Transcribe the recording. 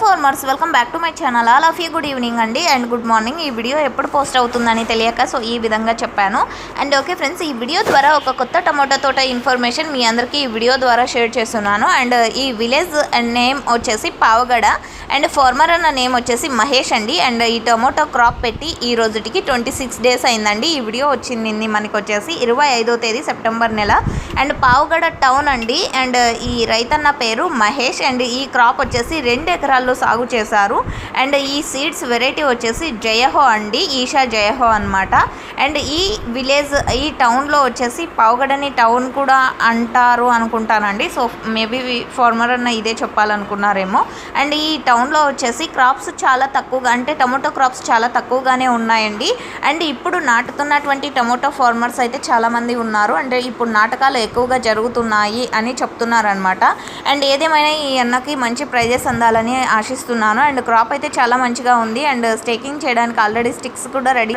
Farmers welcome back to my channel all of you good evening అండి and good morning ఈ video ఎప్పుడు post అవుతుందని తెలియక so ఈ విధంగా చెప్పాను. అండ్ ఓకే ఫ్రెండ్స్ ఈ వీడియో ద్వారా ఒక కొత్త టమోటా తోట ఇన్ఫర్మేషన్ మీ అందరికీ ఈ వీడియో ద్వారా షేర్ చేస్తున్నాను. అండ్ uh, ఈ విలేజ్ నేమ్ వచ్చేసి పావగడ. అండ్ ఫార్మర్ అన్న నేమ్ వచ్చేసి మహేష్ అండి. అండ్ ఈ టమోటా క్రాప్ పెట్టి ఈ రోజుటికి ట్వంటీ సిక్స్ డేస్ అయిందండి. ఈ వీడియో వచ్చింది మనకి వచ్చేసి ఇరవై ఐదో తేదీ సెప్టెంబర్ నెల. అండ్ పావుగడ టౌన్ అండి. అండ్ ఈ రైతన్న పేరు మహేష్. అండ్ ఈ క్రాప్ వచ్చేసి రెండు ఎకరాల్లో సాగు చేశారు. అండ్ ఈ సీడ్స్ వెరైటీ వచ్చేసి జయహో అండి. ఈషా జయహో అన్నమాట. అండ్ ఈ విలేజ్ ఈ టౌన్లో వచ్చేసి పావుగడని టౌన్ కూడా అంటారు అనుకుంటానండి. సో మేబీ ఫార్మర్ అన్న ఇదే చెప్పాలనుకున్నారేమో. అండ్ ఈ టౌన్లో వచ్చేసి క్రాప్స్ చాలా తక్కువగా అంటే టమోటో క్రాప్స్ చాలా తక్కువగానే ఉన్నాయండి. అండ్ ఇప్పుడు నాటుతున్నటువంటి టమోటో ఫార్మర్స్ అయితే చాలామంది ఉన్నారు. అంటే ఇప్పుడు నాటకాలు ఎక్కువగా జరుగుతున్నాయి అని చెప్తున్నారనమాట అండ్ ఏదేమైనా ఈ అన్నకి మంచి ప్రైజెస్ అందాలని ఆశిస్తున్నాను. అండ్ క్రాప్ అయితే చాలా మంచిగా ఉంది. అండ్ స్టేకింగ్ చేయడానికి ఆల్రెడీ స్టిక్స్ కూడా రెడీ